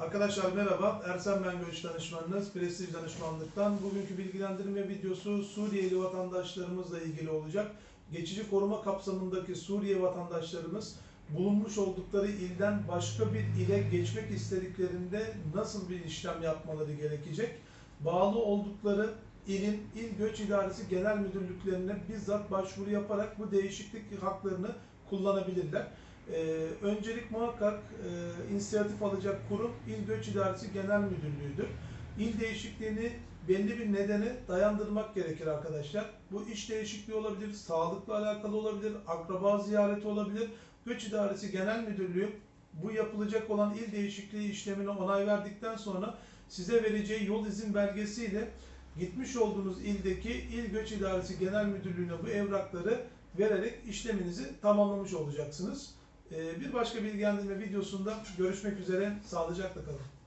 Arkadaşlar merhaba. Ersen Ben Göç danışmanınız. Prestij danışmanlıktan. Bugünkü bilgilendirme videosu Suriyeli vatandaşlarımızla ilgili olacak. Geçici koruma kapsamındaki Suriye vatandaşlarımız bulunmuş oldukları ilden başka bir ile geçmek istediklerinde nasıl bir işlem yapmaları gerekecek? Bağlı oldukları ilin İl Göç İdaresi Genel Müdürlüklerine bizzat başvuru yaparak bu değişiklik haklarını kullanabilirler. Ee, öncelik muhakkak e, inisiyatif alacak kurum İl Göç İdaresi Genel Müdürlüğü'dür. İl değişikliğini belli bir nedene dayandırmak gerekir arkadaşlar. Bu iş değişikliği olabilir, sağlıkla alakalı olabilir, akraba ziyareti olabilir. Göç İdaresi Genel Müdürlüğü bu yapılacak olan il değişikliği işlemine onay verdikten sonra size vereceği yol izin belgesiyle gitmiş olduğunuz ildeki İl Göç İdaresi Genel Müdürlüğü'ne bu evrakları vererek işleminizi tamamlamış olacaksınız. Ee, Bir başka bilgilendirme videosunda görüşmek üzere. Sağlıcakla kalın.